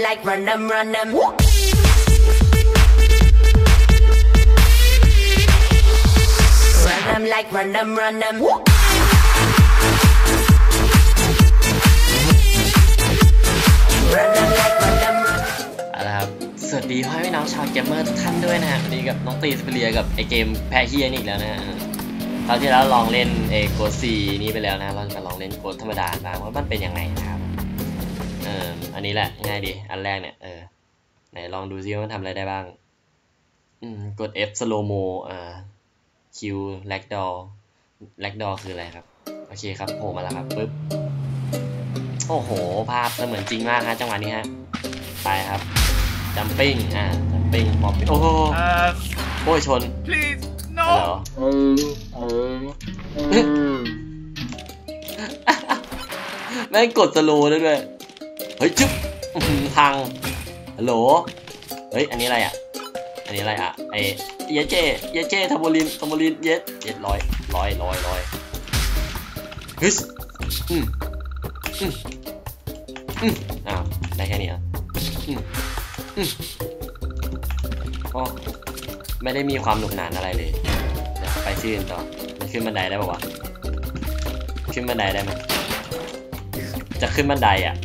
like run them, run them. Run them like run them, run them. Run them like run them, run เอาละครับ สวัสดีพ่อแม่น้องชาวเกมเมอร์ทุกท่านด้วยนะฮะวันนี้กับน้องตีสเปเรียกับไอเกมแพรเฮียนี่อีกแล้วนะฮะคราวที่แล้วลองเล่นเอโกซีนี้ไปแล้วนะ เราจะมาลองเล่นโกธรรมดาบ้างว่ามันเป็นยังไงนะครับ เอออันนี้แหละ ง่ายดี อันแรกเนี่ย เออ ไหนลองดูซิว่ามันทำอะไรได้บ้าง อืม กด F slow mo อ่า Q ragdoll ragdoll คืออะไรครับ โอเคครับโผล่มาแล้วครับปึ๊บ โอ้โห ภาพเสมือนจริงมากฮะจังหวะนี้ฮะ ไปครับ จัมปิ้ง อ่า จัมปิ้งมอบโอ้โห Uh, โอ้ยชน please, เหรอ no. แม่งกดสโลว์ได้ด้วยเฮ้ยจึ๊บพังฮัลโหลเฮ้ยอันนี้อะไรอะ อันนี้อะไรอะไอเยเจเยเจทัมโบลินทัมโบลินเยสเยสร้อยร้อยร้อยร้อยฮึสอืมอืมอืมอ้าวได้แค่นี้อะอืมอืมโอ้ไม่ได้มีความหนุกหนานอะไรเลยเดี๋ยวไปชื่นต่อมันขึ้นบันไดได้ป่าวะขึ้นบันไดได้ไหมจะขึ้นบันไดอะ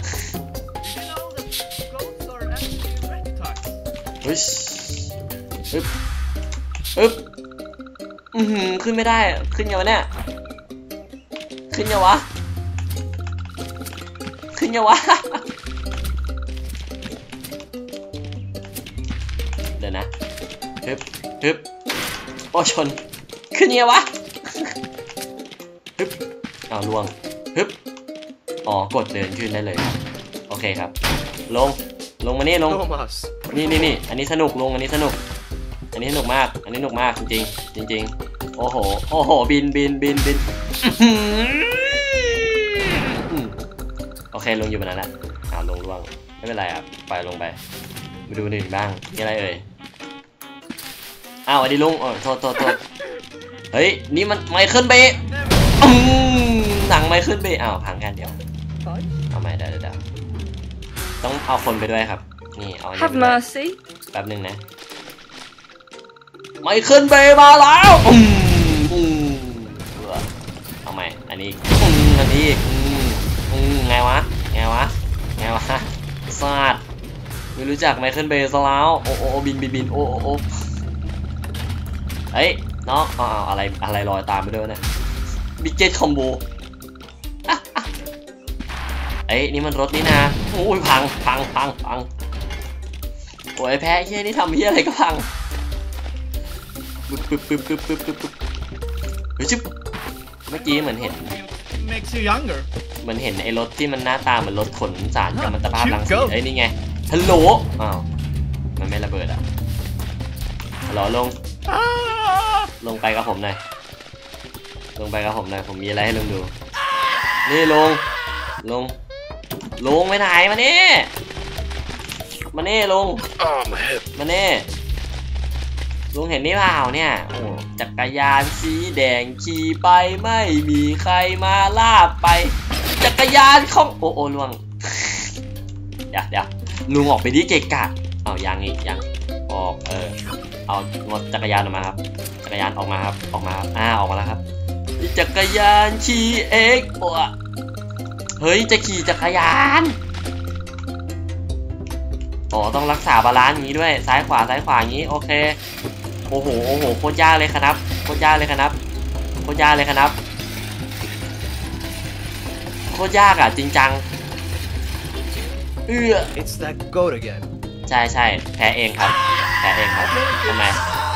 ฮึชฮึบฮึบอือหือขึ้นไม่ได้อะขึ้นยังวะเนี่ย ขึ้นยังวะ ขึ้นยังวะ เดี๋ยวนะฮึบฮึบโอ้ชน ขึ้นยังไงวะฮึบเอาล่วงฮึบอ๋อ กดเดินขึ้นได้เลยครับ โอเคครับ ลง ลงมานี่ลง Thomas. นี่นี่นี่อันนี้สนุกลงอันนี้สนุก อันนี้สนุกมาก อันนี้สนุกมากจริงจริงโอ้โห โอ้โห บินบินบินบินโอเคลงอยู่บนนั้นแหละอ้าวลงล่วง ไม่เป็นไรครับไปลงไปมาดูหนึ่งบ้างมีอะไรเอ่ยอ้าวสวัสดีลุงโอ้โทษโทษโทษเฮ้ย นี่มันไมเคิลเบย์หนังไมเคิลเบย์อ้าวพังกันเดียว เอาใหม่เดี๋ยวเดี๋ยวเดี๋ยวต้องเอาคนไปด้วยครับ นี่เอาอันนี้ Have ไปด้วย mercy. แป๊บหนึ่งนะ ไมเคิลเบย์มาแล้วอืมอืมเบื่อเอาใหม่ อันนี้อืมอันนี้อีกอืมอืมไงวะ ไงวะ ไงวะซาดไม่รู้จักไมเคิลเบย์ซะแล้ว โอ้โอ้โอ้บินบินบินโอ้โอ้โอ้เฮ้ยน้องเอาเอาอะไรอะไรลอยตามไปด้วยวะเนี่ยบิ๊กเจ็ตคอมโบเอ้ยนี่มันรถนี่นะโอ้ยพังพังพังพัง โอ้ยแพ้เฮียนี่ทำเฮียอะไรก็พังปึ๊บปึ๊บปึ๊บปึ๊บปึ๊บปึ๊บปึ๊บเฮ้ยชิบเมื่อกี้เหมือนเห็น It makes you younger. เหมือนเห็นไอ้รถที่มันหน้าตาเหมือนรถขนสารกัมมันตภาพรังสี Go ไอ้ยนี่ไงฮัลโหลอ้าวมันไม่ระเบิดอะฮัลโหลลง Ah! ลงไปกับผมหน่อยลงไปกับผมหน่อยผมมีอะไรให้ลงดู นี่ลงลงลงไปไหนมานี่ มานี่ลง Oh, my hip. มาเน่ลุงเห็นนี่เปล่าเนี่ยโอ้จักรยานสีแดงขี่ไปไม่มีใครมาลากไป จักรยานของโอ้โอ้ล่วงเดี๋ยวเดี๋ยวลุงออกไปดิเกะกะเอายังอีกยังออกเออเอางดจักรยานออกมาครับ จักรยานออกมาครับออกมาครับอ่าออกมาแล้วครับจักรยานขี่เอ็กโอ้อะเฮ้ยจะขี่จักรยาน อ๋อต้องรักษาบาลานซ์อย่างนี้ด้วยซ้ายขวาซ้ายขวาอย่างนี้โอเคโอ้โหโอ้โหโคตรยากเลยครับโคตรยากเลยครับโคตรยากเลยครับโคตรยากอะจริงจังเอื้อ It's that goat again. ใช่ใช่แพ้เองครับแพ้เองครับทำไม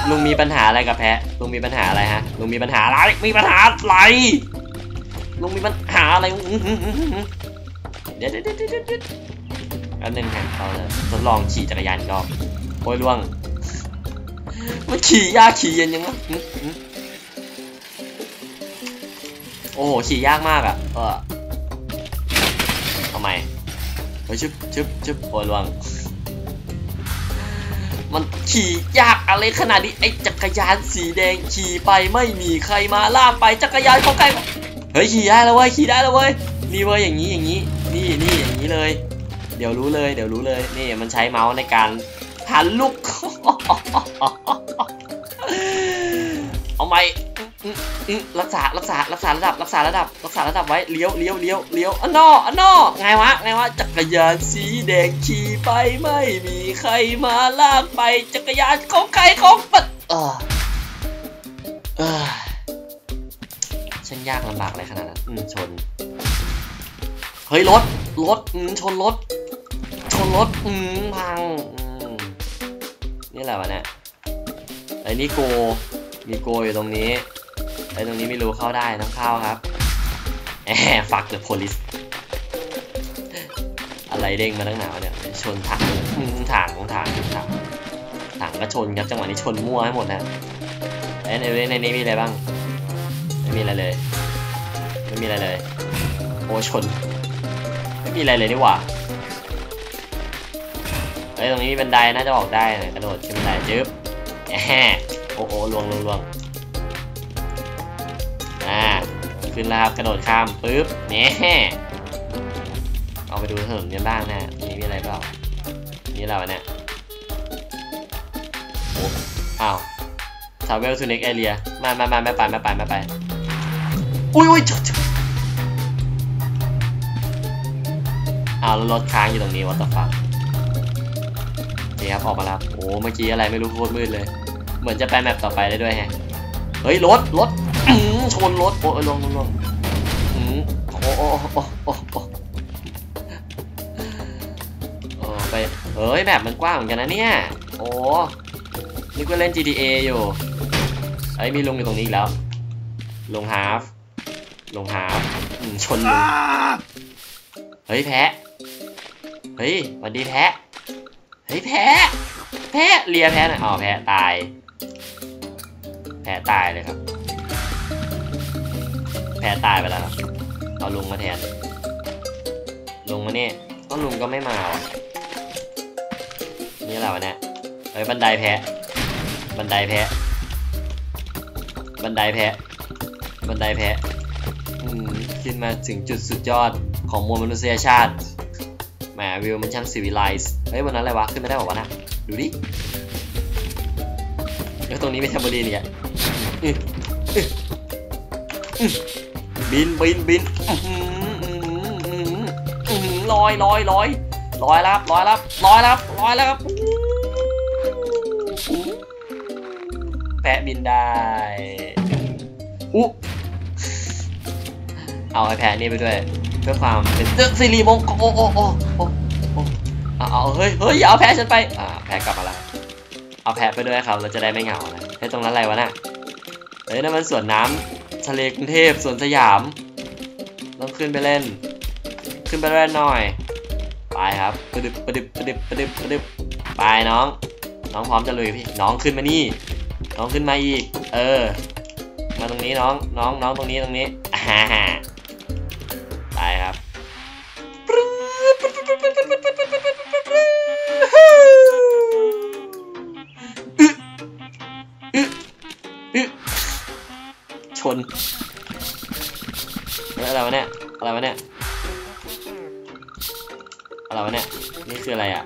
ลุงมีปัญหาอะไรกับแพ้ลุงมีปัญหาอะไรฮะลุงมีปัญหาอะไรมีปัญหาอะไรลุงมีปัญหาอะไรอื้อหือหือหือเดี๋ยวเดี๋ยวเดี๋ยวเดี๋ยวเดี๋ยว อันหนึ่งครับเราจะทดลองขี่จักรยานกรอบโอ้ยล่วง มันขี่ยากขี่เย็นยังวะโอ้โหขี่ยากมากอะ เออทำไมเฮ้ยชึบชึบชึบโอ้ยล่วง มันขี่ยากอะไรขนาดนี้ไอ้จักรยานสีแดงขี่ไปไม่มีใครมาลากไปจักรยานของใครเฮ้ยขี่ได้แล้วเว้ยขี่ได้แล้วเว้ยนี่เว้ยอย่างนี้อย่างนี้ นี่นี่อย่างนี้เลย เดี๋ยวรู้เลย เดี๋ยวรู้เลย นี่มันใช้เมาส์ในการหันลูก เอาไหมอืมอืมรักษา รักษา รักษาระดับ รักษาระดับ รักษาระดับไว้ เลี้ยว เลี้ยว เลี้ยว เลี้ยว อันนออันนอไงวะ ไงวะ จักรยานสีแดงขี่ไปไม่มีใครมาลากไป จักรยานของใครของปัดเออเออฉันยากลำบากอะไรขนาดนั้น อืม ชน เฮ้ย รถ รถ อืม ชนรถ ชนรถอืมพังนี่แหละวะเนี่ยไอ้นี่โก มีโกอยู่ตรงนี้ไอ้ตรงนี้ไม่รู้เข้าได้ต้องเข้าครับแหมฟักเดอะโพลิสอะไรเด้งมาตั้งหนาวเนี่ยชนถังถังถังถังถังก็ชนครับจังหวะนี้ชนมั่วให้หมดนะไอ้ในในนี้มีอะไรบ้างไม่มีอะไรเลยไม่มีอะไรเลยโอ้ชนไม่มีอะไรเลยนี่หว่า ฮ้ยตรงนี้มีบันไดน่าจะออกได้กระโดดขึ้นบันไดจึ๊บแอโอ้โหลวงลวงลวงอ่าขึ้นแล้วครับกระโดดข้ามปึ๊บเนี่ยเอาไปดูถนนกันบ้างนะนี่มีอะไรเปล่านี่อะไรวะเนี่ยโอ้อ้าว travel to next area มามามาไม่ไปไม่ไปไม่ไปอุ้ยอุ้ยจอ้าวรถค้างอยู่ตรงนี้ what the fuck นี่ครับออกมาแล้วโอ้เมื่อกี้อะไรไม่รู้โคตรมืดเลย เหมือนจะไปแมปต่อไปได้ด้วยแฮะเฮ้ยรถรถอื้อชนรถโอ้ยลงลงลงอื้อโอ้โอ้โอ้โอ้โอ้โอ้ไปเฮ้ยแบบมันกว้างเหมือนกันนะเนี่ยโอ้นึกว่าเล่น GTA อยู่เอ้ยมีลุงอยู่ตรงนี้อีกแล้วลุงฮาฟลุงฮาฟอืมชนลุง Ah! เฮ้ยแพะเฮ้ยสวัสดีแพะเฮ้ยแพะแพะเลียแพะหน่อยอ๋อแพะตาย แพะตายเลยครับ แพะตายไปแล้วครับเอาลุงมาแทน ลุงมาเนี่ยก็ลุงก็ไม่มาว่ะนี่อะไรวะเนี่ยเฮ้ยบันไดแพะบันไดแพะบันไดแพะบันไดแพะอืมขึ้นมาถึงจุดสุดยอดของมวลมนุษยชาติ มวิวมันช่างซีวิไลซ์เฮ้ยวันนั้นอะไรวะ ขึ้นไม่ได้บอกว่าวะนะ ดูดิแล้วตรงนี้ไม่ทมโบลีเนี่ยบินบินบินลอยลอยลอยลอยแล้วครับลอยแล้วครับลอยแล้วครับลอยแล้วครับแพะบินได้อู้เอาไอแพดนี่ไปด้วย เพื่อความเป็นเรื่องสิริมงคลโอ้โอ้โอ้โอ้โอ้เอาเฮ้ยเฮ้ยอย่าเอาแพะฉันไปอ่าแพะกลับมาแล้วเอาแพะไปด้วยครับเราจะได้ไม่เหงานะเฮ้ตรงนั้นอะไรวะน่ะเฮ้ยนั่นมันสวนน้ำทะเลกรุงเทพสวนสยามต้องขึ้นไปเล่น ขึ้นไปเล่นหน่อยไปครับประดึบประดึบประดึบประดึบประดึบไปน้อง น้องพร้อมจะลุยพี่น้องขึ้นมานี่ น้องขึ้นมาอีก เออ มาตรงนี้น้องน้องน้องตรงนี้ตรงนี้อ่า นอะไรวะเนี่ย อะไรวะเนี่ย อะไรวะเนี่ย นี่คืออะไรอะ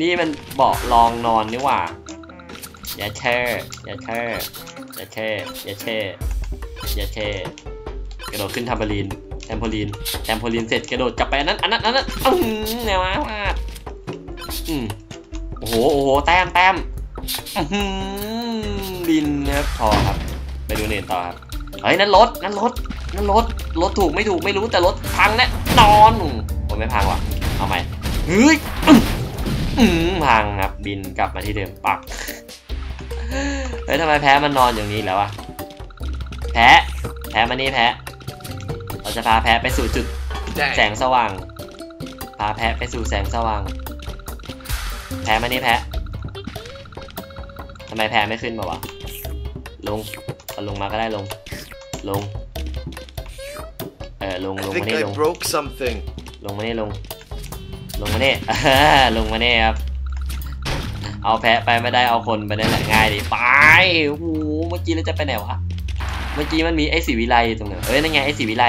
นี่มันเบาะรองนอนนี่หว่า อย่าแช่อย่าแช่อย่าแช่อย่าแช่อย่าแช่กระโดดขึ้นทัมเบอรีนแทมโพลีนแทมโพลีนเสร็จกระโดดกลับไปอันนั้นอันนั้นอันนั้นอื้อหือแนวมากมากอืมโอ้โหโอ้โหแต้มแต้มอื้อหือบินนะครับพอครับ ดูเนตต่อครับเฮ้ยนั่นรถนั่นรถนั่นรถรถถูกไม่ถูกไม่รู้แต่รถพังแน่นอนผมไม่พังว่ะเอาใหม่เฮ้ยอื้ออืมพังครับบินกลับมาที่เดิมปักเฮ้ยทำไมแพ้มันนอนอย่างนี้แล้ววะแพ้แพ้มานี่แพ้เราจะพาแพ้ไปสู่จุดแส Dang. งสว่าง พาแพ้ไปสู่แสงสว่าง แพ้มานี่แพ้ทำไมแพ้ไม่ขึ้นมาวะลงเอา ลงมาก็ได้ลง ลง เออลง I ลง think มานี่ล I ง broke something. ลงมานี่ลง ลงมานี่ลงมานี่ครับ เอาแพะไปไม่ได้เอาคนไปนั่นแหละง่ายดิไปโอ้โหเมื่อกี้เราจะไปไหนวะ เมื่อกี้มันมีไอ้สีวิไลตรงไหนเอ้ยนั่นไงไอ้สีวิไล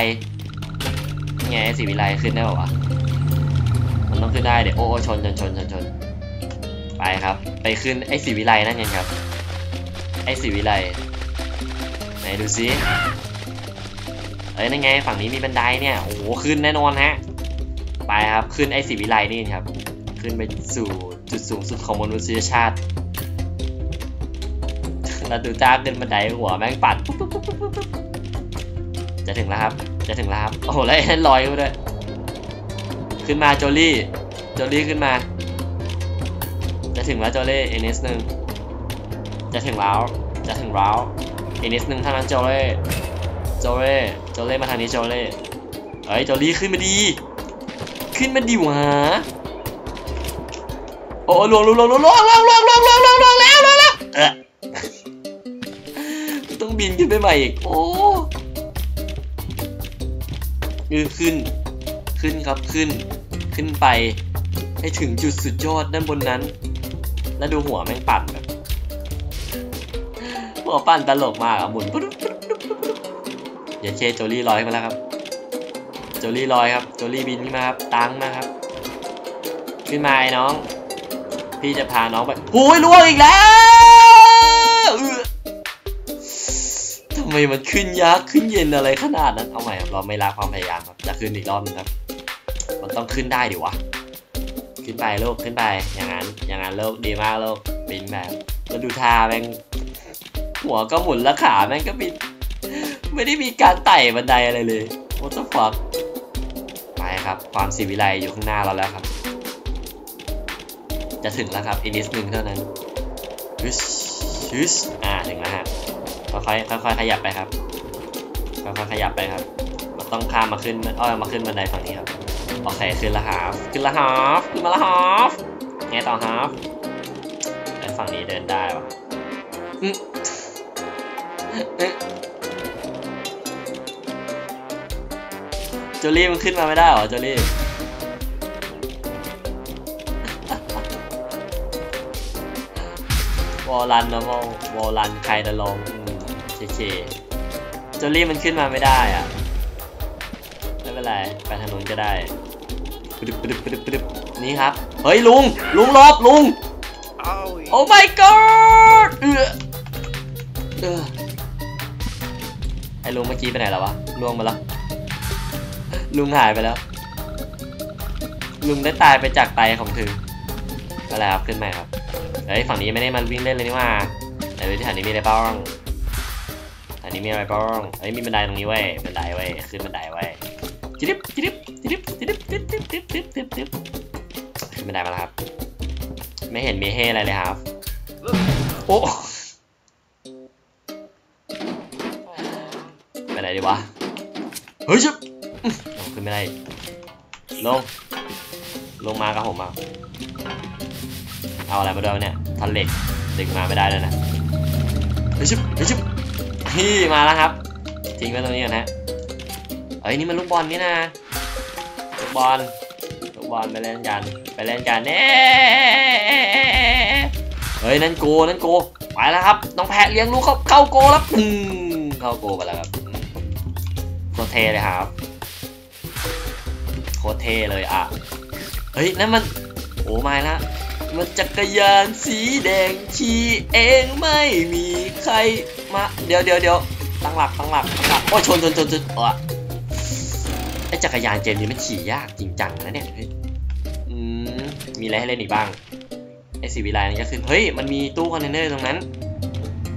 นั่นไงไอ้สีวิไลขึ้นได้ป่าวะ มันต้องขึ้นได้เดี๋ยวโอ้โอ้ชนชนชนชนชนไปครับ ไปขึ้นไอ้สีวิไลนั่นไงครับ ไอ้สีวิไลไหน ดูซิเอ้ยนั่นไงฝั่งนี้มีบันไดเนี่ยโอ้โหขึ้นแน่นอนฮะไปครับขึ้นไอ้สีวิไลนี่ครับ ขึ้นไปสู่จุดสูงสุดของมนุษยชาติเราดูจ้าขึ้นบันไดหัวแม่งปัดจะถึงแล้วครับ จะถึงแล้วครับโอ้โหแล้วไอ้นั่นลอยมาด้วยขึ้นมาโจลี่โจลี่ขึ้นมา จะถึงแล้วโจลี่อีกนิดนึงจะถึงแล้วจะถึงแล้ว อีกนิดนึงเท่านั้นโจเล่โจเล่โจเล่มาทางนี้โจเล่เฮ้ยโจลี่ขึ้นมาดี ขึ้นมาดีวะโอ้ลวงลวงลวงลวงลวงลวงลวงลวงลวงลวงลวงแล้วลวงแล้วเออต้องบินขึ้นไปใหม่อีกโอ้เออขึ้น ขึ้นครับขึ้น ขึ้นไป ให้ถึงจุดสุดยอดด้านบนนั้น แล้วดูหัวแม่งปั่นแบบัวปั่นตลกมากอะหมุนปุ๊บปุ๊บปุ๊บปุ๊บปุ๊บอย่าเคโจลี่ลอยขึ้นมาแล้วครับ โจลี่ลอยครับโจลี่บินขึ้นมาครับตังมาครับ ขึ้นมาไอ้น้อง พี่จะพาน้องไปหูยล่วงอีกแล้วทำไมมันขึ้นยากขึ้นเย็นอะไรขนาดนั้นเอาใหม่ครับเราไม่ละความพยายามครับจะขึ้นอีกรอบนึงครับ มันต้องขึ้นได้ดิวะขึ้นไปโลกขึ้นไปอย่างนั้น อย่างนั้นโลกดีมากโลกบินแบบแล้วดูท่าแม่ง หัวก็หมุนแล้วขาแม่งก็บินไม่ได้มีการไต่บันไดอะไรเลย what the fuck ไปครับ ความศิวิไลอยู่ข้างหน้าเราแล้วครับ จะถึงแล้วครับอีกนิดนึงเท่านั้นฮึชฮึชอ่าถึงแล้วฮะค่อยๆค่อยขยับไปครับค่อยๆขยับไปครับมันต้องข้ามมาขึ้นอ้อยมาขึ้นบันไดฝั่งนี้ครับโอเคขึ้นละฮาฟขึ้นละฮาฟขึ้นมาละฮาฟไงต่อฮาฟฝั่งนี้เดินได้ปะอืมเอ๊ะ โจลี่มันขึ้นมาไม่ได้เหรอโจลี่วอลลันนะวอลวอลลันใครจะลงอืมเคเคโจลี่มันขึ้นมาไม่ได้อะไม่เป็นไรไปทางนู้นก็ได้ปดึบปดึบปดึบปดึบนี่ครับ เฮ้ยลุง ลุงหลบลุง Owie. โอ้ my god เออเออ ไอ้ลุงเมื่อกี้ไปไหนแล้ววะล่วงมาแล้ว ลุงหายไปแล้ว ลุงได้ตายไปจากไตของถึงก็แล้วครับขึ้นใหม่ครับเฮ้ยฝั่งนี้ไม่ได้มันวิ่งเล่นเลยนี่ว่าแต่ที่แถวนี้มีอะไรบ้างแถวนี้มีอะไรบ้างเฮ้ยมีบันไดตรงนี้เว้ยบันไดเว้ยขึ้นบันไดเว้ยจิ๊บจิ๊บจิ๊บจิ๊บจิ๊บจิ๊บจิ๊บจิ๊บจิ๊บจิ๊บขึ้นบันไดมาแล้วครับ ไม่เห็นมีเฮอะไรเลยครับโอ้ ดีวะ เฮ้ยชิบขึ้นไม่ได้ ลง ลงมากับผมอะเอาอะไรมาด้วยเนี่ยทันเหล็กดึงมาไม่ได้เลยนะ เฮ้ยชิบเฮ้ยชิบพี่มาแล้วครับ ทิ้งไว้ตรงนี้ก่อนนะเอ้ยนี่มันลูกบอลนี่นะลูกบอลลูกบอลไปเล่นกันไปเล่นกันเน่เฮ้ยนั่นโกนั่นโกไปแล้วครับน้องแพะเลี้ยงลูกเข้าเข้าโกแล้วอืมเข้าโกไปแล้วครับ เท่เลยครับโคตรเท่เลยอะเฮ้ยนั่นมันโอ้ไม่ละมันจักรยานสีแดงขี่เองไม่มีใครมาเดี๋ยวเดี๋ยวเดี๋ยวตั้งหลักตั้งหลักตั้งหลักโอ้ชนชนชนชนอะไอจักรยานเกมนี้มันขี่ยากจริงจังนะเนี่ยเฮ้ยมมีอะไรให้เล่นอีกบ้างไอสีวิไลนั่นก็คือเฮ้ยมันมีตู้คอนเทนเนอร์ตรงนั้น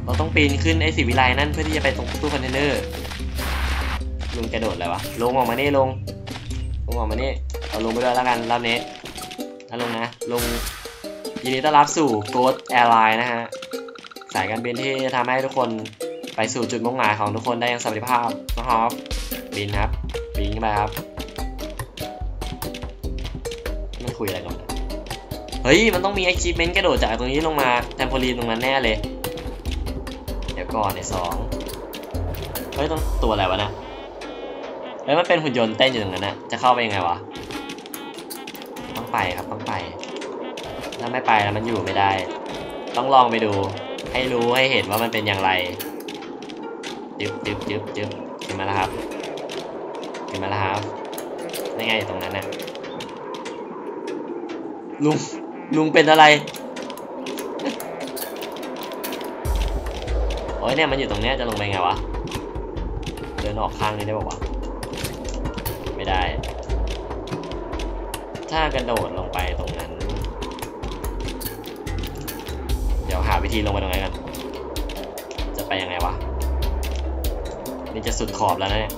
เราต้องปีนขึ้นไอสีวิไลนั่นเพื่อที่จะไปตรงตู้คอนเทนเนอร์ ลุงกระโดดอะไรวะลงออกมานี่ลงลงออกมานี่เอาลงไปด้วยแล้วกันรอบนี้นะลงนะลงยินดีต้อนรับสู่ Ghost Airline นะฮะสายการบินที่ทำให้ทุกคนไปสู่จุดมุ่งหมายของทุกคนได้อย่างสวัสดิภาพนะครับบินครับบินขึ้นไปครับมันคุยอะไรกันเฮ้ย มันต้องมี achievement กระโดดจากตรงนี้ลงมาแทมโพลีนตรงนั้นแน่เลย เดี๋ยวก่อนในสองเฮ้ยต้องตัวอะไรวะนะ เฮ้ยมันเป็นหุ่นยนต์เต้นอยู่ตรงนั้นนะจะเข้าไปยังไงวะ ต้องไปครับต้องไป ถ้าไม่ไปแล้วมันอยู่ไม่ได้ ต้องลองไปดู ให้รู้ให้เห็นว่ามันเป็นอย่างไรจึ๊บจึ๊บจึ๊บจึ๊บขึ้นมาแล้วครับขึ้นมาแล้วครับนี่ไงตรงนั้นนะลุงลุงเป็นอะไรโอ้ยเนี่ยมันอยู่ตรงเนี้ยจะลงไปไงวะเดินออกข้างนี้ได้ป่าวะ ไม่ได้ ถ้ากระโดดลงไปตรงนั้น เดี๋ยวหาวิธีลงไปตรงไหนกัน จะไปยังไงวะ นี่จะสุดขอบแล้วนะเนี่ย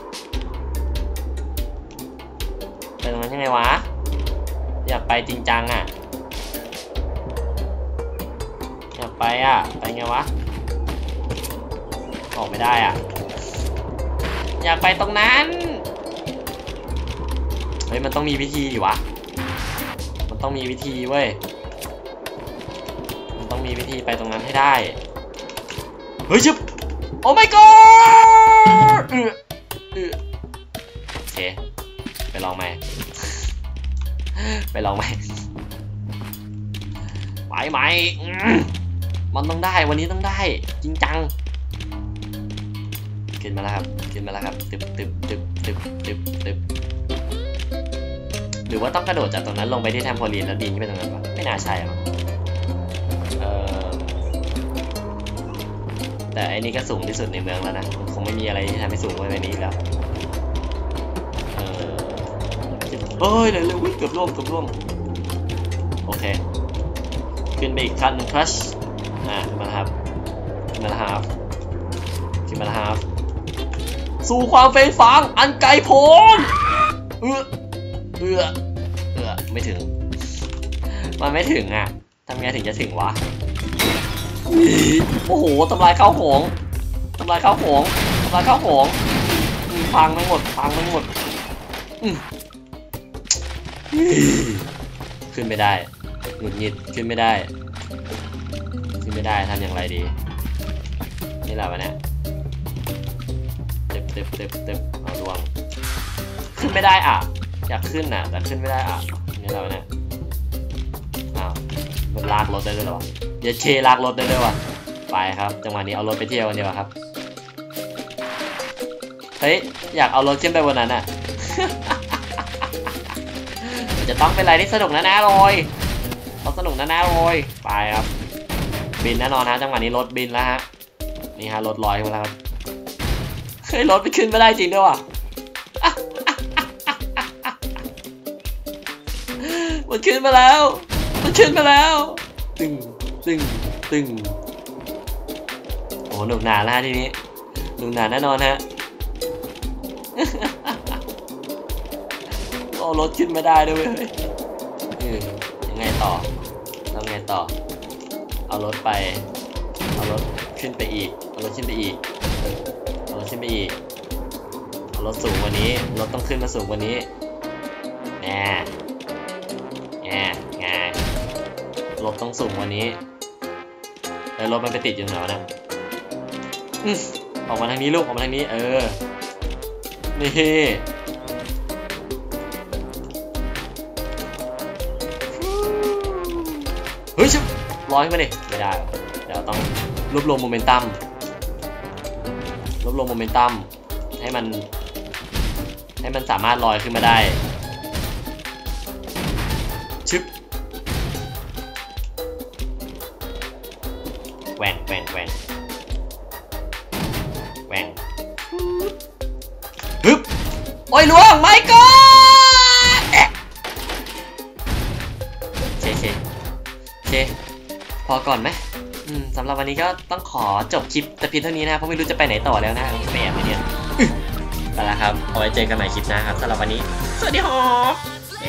ไปตรงนั้นยังไงวะ อยากไปจริงจังอะ อยากไปอะ ไปไงวะ ออกไม่ได้อะ อยากไปตรงนั้น เฮ้ยมันต้องมีวิธีดิวะ มันต้องมีวิธีเว้ย มันต้องมีวิธีไปตรงนั้นให้ได้ เฮ้ยชึบโอ้ my god เออเออโอเค ไปลองใหม ไปลองใหมไปใหม่อืมมันต้องได้ วันนี้ต้องได้ จริงจังขึ้นมาแล้วครับ ขึ้นมาแล้วครับ ตึบตึบตึบตึบตึบตึบ หรือว่าต้องกระโดดจากตรงนั้นลงไปที่แทมโพลีนแล้วดินขึ้นไปตรงนั้นวะไม่น่าใช่หรอกเออแต่อันนี้ก็สูงที่สุดในเมืองแล้วนะคงไม่มีอะไรที่ทำให้สูงกว่านี้แล้วเออเอ้ยเร็วเร็ววิ่งเกือบล่วงเกือบล่วงโอเค ขึ้นไปอีกขั้นครัชอ่าขึ้นมาแล้วครับมาแล้วครับขึ้นมาแล้วครับสู่ความเฟ้งฟางอันไกลโพ้นเออ เอือเอือไม่ถึง มันไม่ถึงอะทำไงถึงจะถึงวะโอ้โหทำลายข้าวของทำลายข้าวของทำลายข้าวของพังไม่หมดพังไม่หมดขึ้นไม่ได้หงุดหงิดขึ้นไม่ได้ ขึ้นไม่ได้ทำอย่างไรดีนี่แหละวะเนี่ยเต็บเต็บเต็บเต็บเอาดวง ขึ้นไม่ได้อะ อยากขึ้นน่ะ แต่ขึ้นไม่ได้อะนี่เราเนี่ยอ้าวมันลากรถได้ด้วยหรอวะเดี๋ยวเคลากรถได้ด้วยวะไปครับจังหวะนี้เอารถไปเที่ยวกันดีกว่าครับเฮ้ยอยากเอารถขึ้นไปบนนั้นอะจะต้องเป็นอะไรที่สนุกแน่ๆเลยต้องสนุกแน่ๆเลยไปครับ บินแน่นอนนะจังหวะนี้รถบินแล้วฮะนี่ฮะรถลอยมาแล้วครับเฮ้ยรถไปขึ้นไม่ได้จริงด้วยว่ะ มันขึ้นมาแล้ว มันขึ้นมาแล้ว ตึงตึงตึงโอ้หนุกหนาแล้วฮะทีนี้หนุกหนาแน่นอนฮะเอารถขึ้นมาได้ด้วยเวยเฮ้ยเออยังไงต่อทำไงต่อ เอารถไป เอารถขึ้นไปอีก เอารถขึ้นไปอีก เอารถขึ้นไปอีก เอารถสูงกว่านี้ รถต้องขึ้นมาสูงกว่านี้แน่แรถต้องสูงกว่านี้เออรถมันไปติดอยู่ตรงไหนวะเนะอื้อออกมาทางนี้ลูกออกมาทางนี้ เออ นี่เฮ้ยชิบร้อยขึ้นมาดิไม่ได้หรอกเดี๋ยวต้องรวบรวมโมเมนตัมรวบรวมโมเมนตัมให้มัน ให้มันสามารถลอยขึ้นมาได้ แหว่งแหว่งแหว่งแหว่งฮึบโอ้ยล่วงไม่ก็แอะเคเคเคพอก่อนไหมอืมสำหรับวันนี้ก็ต้องขอจบคลิปแต่เพียงเท่านี้นะครับเพราะไม่รู้จะไปไหนต่อแล้วนะแปลกไหมเนี่ยอึ๊ะไปแล้วครับเอาไว้เจอกันใหม่คลิปหน้าครับสำหรับวันนี้ สวัสดีครับแ